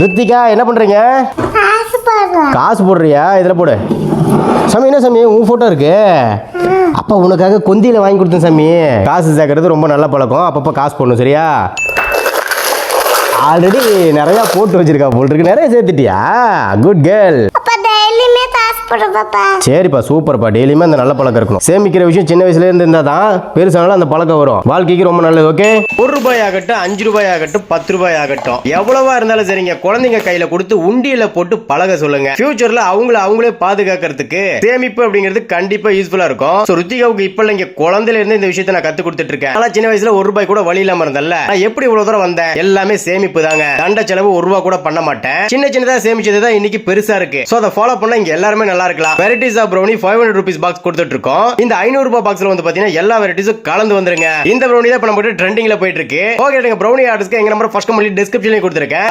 ரித்திகா என்ன பண்றீங்க? காசு போடுறேன் காசு போடுறியா? இதில் போடு. சாமி என்ன சாமி? உன் ஃபோட்டோ இருக்கு. அப்பா உனக்காக கொந்தியில் வாங்கி கொடுத்தேன் சாமி. காசு சேர்க்கறது ரொம்ப நல்ல பழக்கம். அப்பப்போ காசு போடணும் சரியா? ஆல்ரெடி நிறையா போட்டு வச்சிருக்கா போல் இருக்கு. நிறைய சேர்த்துட்டியா? குட் கேர்ள் சரிப்பா சூப்பர்ப்பா. டெய்லியுமே அந்த நல்ல பழக்கம் இருக்கணும். சேமிக்கிற விஷயம் சின்ன வயசுல இருந்து இருந்தா தான் பெருசானாலும் அந்த பழக்கம் வரும். வாழ்க்கைக்கு ரொம்ப நல்லது ஓகே ஒரு ரூபாய் ஆகட்டும் அஞ்சு ரூபாய் ஆகட்டும் பத்து ரூபாய் ஆகட்டும் எவ்வளவா இருந்தாலும் சரிங்க. குழந்தைங்க கையில கொடுத்து உண்டியல போட்டு பழக சொல்லுங்க. ஃபியூச்சர்ல அவங்கள அவங்களே பாதுகாக்கிறதுக்கு சேமிப்பு அப்படிங்கிறது கண்டிப்பா யூஸ்ஃபுல்லா இருக்கும். ஸோ ருத்திகாவுக்கு இப்ப இங்க குழந்தையில இருந்து இந்த விஷயத்தை நான் கத்து கொடுத்துட்டு இருக்கேன். ஆனா சின்ன வயசுல ஒரு ரூபாய் கூட வழி இல்லாம இருந்தல்ல நான் எப்படி இவ்வளவு தூரம் வந்தேன்? எல்லாமே சேமிப்பு தாங்க. தண்ட செலவு ஒரு ரூபா கூட பண்ண மாட்டேன். சின்ன சின்னதா சேமிச்சது தான் இன்னைக்கு பெருசா இருக்கு. சோ அதை ஃபாலோ பண்ணா இங்க எல்லாருமே நல்லா இருக்கலாம். Varieties of brownie five hundred rupees box கொடுத்துட்டு இருக்கோம் இந்த ஐநூறு ரூபாய் பாக்ஸ்ல வந்து பாத்தீங்கன்னா எல்லா வெரைட்டிஸும் கலந்து வந்துருங்க. இந்த ப்ரௌனி தான் இப்ப நம்ம ட்ரெண்டிங்ல போயிட்டு இருக்கு. ஓகே ப்ரௌனி ஆர்டர்ஸ்க்கு எங்க நம்பர் ஃபர்ஸ்ட் கம்பெனி டிஸ்கிரிப்ஷன்ல கொடுத்துருக்கேன்.